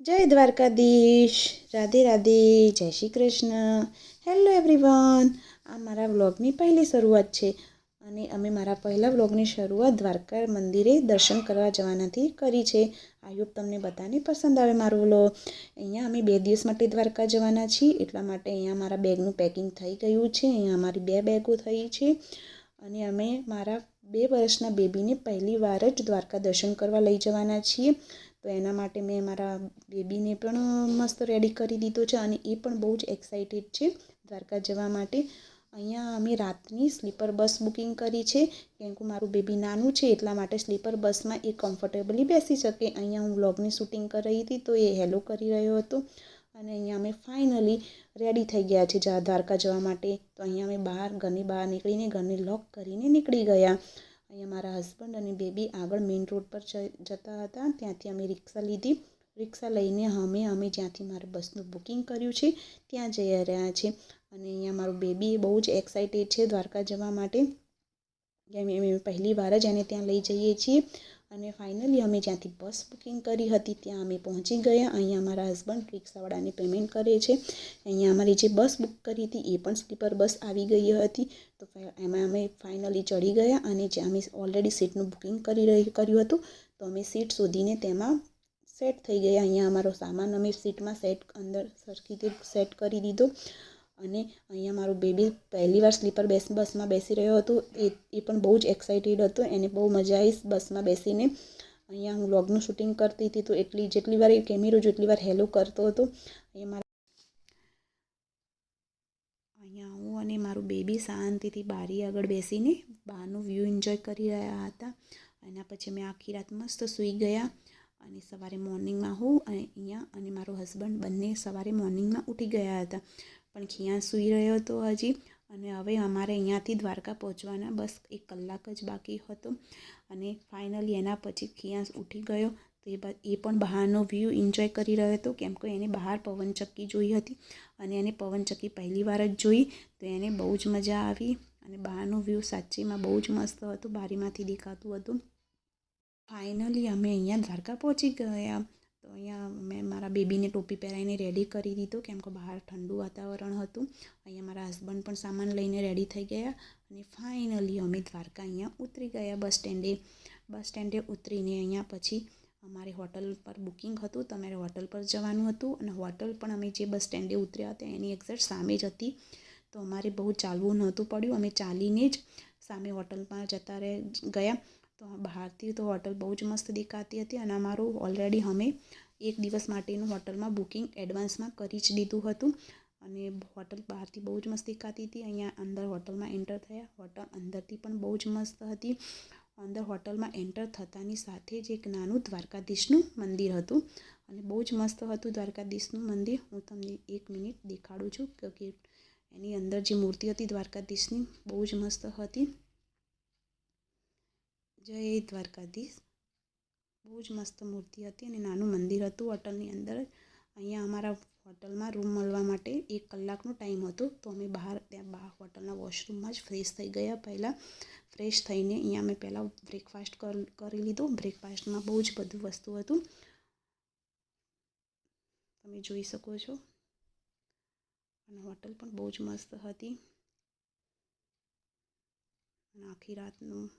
જય દ્વારકાધીશ, રાધે રાધે, જય Shri Krishna. Hello everyone આ મારા વ્લોગની પહેલી શરૂઆત છે અને અમે મારા પહેલા વ્લોગની શરૂઆત દ્વારકા મંદિરે દર્શન કરવા જવાનાથી કરી છે. હોપ તમને બધાને પસંદ આવે મારો વ્લોગ. અહીંયા અમે બે દિવસ માટે દ્વારકા જવાના છીએ, એટલા માટે અહીંયા મારા બેગનું પેકિંગ થઈ ગયું છે. અહીંયા અમારી બે બેગો થઈ છે અને અમે મારા બે વર્ષના બેબીને પહેલી વાર જ દ્વારકા દર્શન કરવા લઈ જવાના છીએ. તો એના માટે મેં મારા બેબીને પણ મસ્ત રેડી કરી દીધો છે અને એ પણ બહુ જ એક્સાઇટેડ છે દ્વારકા જવા માટે. અહીંયા અમે રાતની સ્લીપર બસ બુકિંગ કરી છે. કેમ કે મારું બેબી નાનું છે એટલા માટે સ્લીપર બસમાં એ કમ્ફર્ટેબલી બેસી શકે. અહીંયા હું વ્લોગની શૂટિંગ કરી હતી તો એ હેલો કરી રહ્યો હતો. અને અહીંયા અમે ફાઇનલી રેડી થઈ ગયા છે જ્યાં દ્વારકા જવા માટે. તો અહીંયા અમે બહાર ઘરની બહાર નીકળીને ઘરને લોક કરીને નીકળી ગયા. અહીંયા મારા હસબન્ડ અને બેબી આગળ મેઇન રોડ પર જતા હતા. ત્યાંથી અમે રિક્ષા લીધી. રિક્ષા લઈને અમે અમે જ્યાંથી મારે બસનું બુકિંગ કર્યું છે, ત્યાં જઈ રહ્યા છે. અને અહીંયા મારું બેબી બહુ જ એક્સાઇટેડ છે દ્વારકા જવા માટે. પહેલી વાર જ એને ત્યાં લઈ જઈએ છીએ. અને ફાઇનલી અમે જ્યાંથી બસ બુકિંગ કરી હતી, ત્યાં અમે પહોંચી ગયા. અહીંયા મારા હસબન્ડ રિક્ષાવાળાને પેમેન્ટ કરે છે. અહીંયા અમારી જે બસ બુક કરી હતી, એ પણ સ્લીપર બસ આવી ગઈ હતી. તો એમાં અમે ફાઇનલી ચડી ગયા અને જે અમે ઓલરેડી સીટનું બુકિંગ કરી રહી, કર્યું હતું, તો અમે સીટ શોધીને તેમાં સેટ થઈ ગયા. અહીંયા અમારો સામાન અમે સીટમાં સેટ અંદર સરખી રીતે સેટ કરી દીધો. અને અહીંયા મારું બેબી પહેલી વાર સ્લીપર બેસ, બસમાં બેસી રહ્યો હતો. એ એ પણ બહુ જ એક્સાઇટેડ હતો. એને બહુ મજા આવી બસમાં બેસીને. અહીંયા હું વ્લોગનું શૂટિંગ કરતી હતી તો એટલી, જેટલી વાર એ કેમેરો જેટલી વાર હેલો કરતો હતો. એ મારા અહીંયા હું અને મારું બેબી શાંતિથી બારી આગળ બેસીને બહારનું વ્યૂ એન્જોય કરી રહ્યા હતા. એના પછી મેં આખી રાત મસ્ત સૂઈ ગયા અને સવારે મોર્નિંગમાં હું અને અહીંયા અને મારો હસબન્ડ બંને સવારે મોર્નિંગમાં ઉઠી ગયા હતા. પણ ખિયા સૂઈ રહ્યો હતો હજી? અને હવે અમારે અહીંયાથી દ્વારકા પહોંચવાના બસ એક કલાક જ બાકી હતો. અને ફાઇનલી એના પછી ખિયાસ ઉઠી ગયો તો એ એ પણ બહારનો વ્યૂ એન્જોય કરી રહ્યો હતો. કેમ કે એને બહાર પવનચક્કી જોઈ હતી અને એને પવનચક્કી પહેલી વાર જ જોઈ તો એને બહુ જ મજા આવી અને બહારનો વ્યૂ સાચીમાં બહુ જ મસ્ત હતું. બારીમાંથી દેખાતું હતું. ફાઇનલી અમે અહીંયા દ્વારકા પહોંચી ગયા. તો અહીંયા મેં મારા બેબીને ટોપી પહેરાવીને રેડી કરી દીધો, કેમ કે બહાર ઠંડુ વાતાવરણ હતું. અહીંયા મારા હસબન્ડ પણ સામાન લઈને રેડી થઈ ગયા અને ફાઇનલી અમે દ્વારકા અહીંયા ઉતરી ગયા બસ સ્ટેન્ડે બસ સ્ટેન્ડે ઉતરીને અહીંયા પછી અમારે હોટલ પર બુકિંગ હતું, તો અમારે હોટલ પર જવાનું હતું અને હોટલ પણ અમે જે બસ સ્ટેન્ડે ઉતર્યા હતા એની એક્ઝેક્ટ સામે જ હતી. તો અમારે બહુ ચાલવું નહોતું પડ્યું, અમે ચાલીને જ સામે હોટલમાં જતા રહે, ગયા. તો બહારથી તો હોટલ બહુ જ મસ્ત દેખાતી હતી અને અમારું ઓલરેડી અમે એક દિવસ માટેનું હોટલમાં બુકિંગ એડવાન્સમાં કરી જ દીધું હતું. અને હોટલ બહારથી બહુ જ મસ્ત દેખાતી હતી. અહીંયા અંદર હોટલમાં એન્ટર થયા. હોટલ અંદરથી પણ બહુ જ મસ્ત હતી. અંદર હોટલમાં એન્ટર થતાની સાથે જ એક નાનું દ્વારકાધીશનું મંદિર હતું. અને બહુ જ મસ્ત હતું દ્વારકાધીશનું મંદિર. હું તમને એક મિનિટ દેખાડું છું કે એની અંદર જે મૂર્તિ હતી દ્વારકાધીશની, બહુ જ મસ્ત હતી. જય દ્વારકાધીશ. બહુ જ મસ્ત મૂર્તિ હતી અને નાનું મંદિર હતું હોટલની અંદર. અહીંયા અમારા હોટલમાં રૂમ મળવા માટે એક કલાકનો ટાઈમ હતો, તો અમે બહાર ત્યાં બહાર હોટલના વોશરૂમમાં જ ફ્રેશ થઈ ગયા. પહેલાં ફ્રેશ થઈને અહીંયા અમે પહેલાં બ્રેકફાસ્ટ કરી લીધો. બ્રેકફાસ્ટમાં બહુ જ બધું વસ્તુ હતું. તમે જોઈ શકો છો. અને હોટલ પણ બહુ જ મસ્ત હતી. અને આખી રાતનું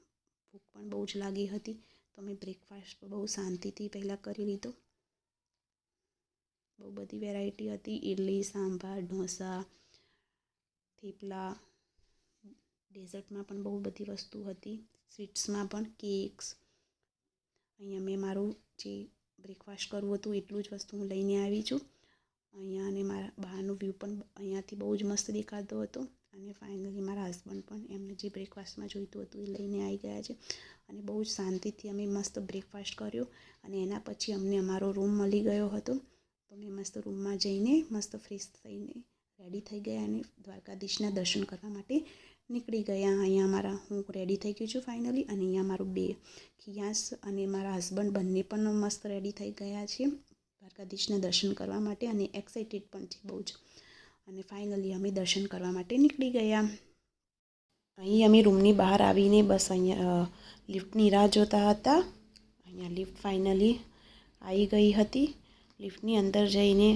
ભૂખ પણ બહુ જ લાગી હતી. તો મેં બ્રેકફાસ્ટ બહુ શાંતિથી પહેલાં કરી લીધો. બહુ બધી વેરાયટી હતી. ઇડલી સાંભાર, ઢોસા, થેપલા ડેઝર્ટમાં પણ બહુ બધી વસ્તુ હતી. સ્વીટ્સમાં પણ કેક્સ અહીંયા મેં મારું જે બ્રેકફાસ્ટ કરવું હતું એટલું જ વસ્તુ હું લઈને આવી છું. અહીંયા અને મારા બહારનો વ્યૂ પણ અહીંયાથી બહુ જ મસ્ત દેખાતો હતો. અને ફાઇનલી મારા હસબન્ડ પણ એમને જે બ્રેકફાસ્ટમાં જોઈતું હતું એ લઈને આવી ગયા છે. અને બહુ જ શાંતિથી અમે મસ્ત બ્રેકફાસ્ટ કર્યો અને એના પછી અમને અમારો રૂમ મળી ગયો હતો. તો મેં મસ્ત રૂમમાં જઈને મસ્ત ફ્રેશ થઈને રેડી થઈ ગયા અને દ્વારકાધીશના દર્શન કરવા માટે નીકળી ગયા. અહીંયા મારા, હું રેડી થઈ ગઈ છું ફાઇનલી અને અહીંયા મારું બે ખિયાસ અને મારા હસબન્ડ બંને પણ મસ્ત રેડી થઈ ગયા છે દ્વારકાધીશના દર્શન કરવા માટે અને એક્સાઇટેડ પણ છે બહુ જ. અને ફાઇનલી અમે દર્શન કરવા માટે નીકળી ગયા. અહીં અમે રૂમની બહાર આવીને બસ અહીંયા લિફ્ટની રાહ જોતા હતા. અહીંયા લિફ્ટ ફાઇનલી આવી ગઈ હતી. લિફ્ટની અંદર જઈને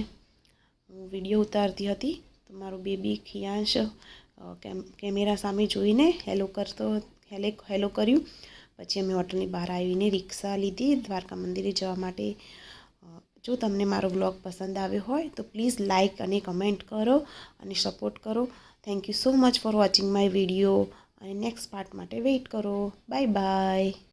હું વીડિયો ઉતારતી હતી તો મારો બેબી ખિયાંશ કેમેરા સામે જોઈને હેલો કરતો હેલે હેલો કર્યું. પછી અમે હોટલની બહાર આવીને રિક્ષા લીધી, દ્વારકા મંદિરે જવા માટે જો તમને મારો વ્લોગ પસંદ આવ્યો હોય, તો પ્લીઝ લાઇક અને કમેન્ટ કરો અને સપોર્ટ કરો. Thank you so much for watching my video અને નેક્સ્ટ પાર્ટ માટે વેઇટ કરો. Bye bye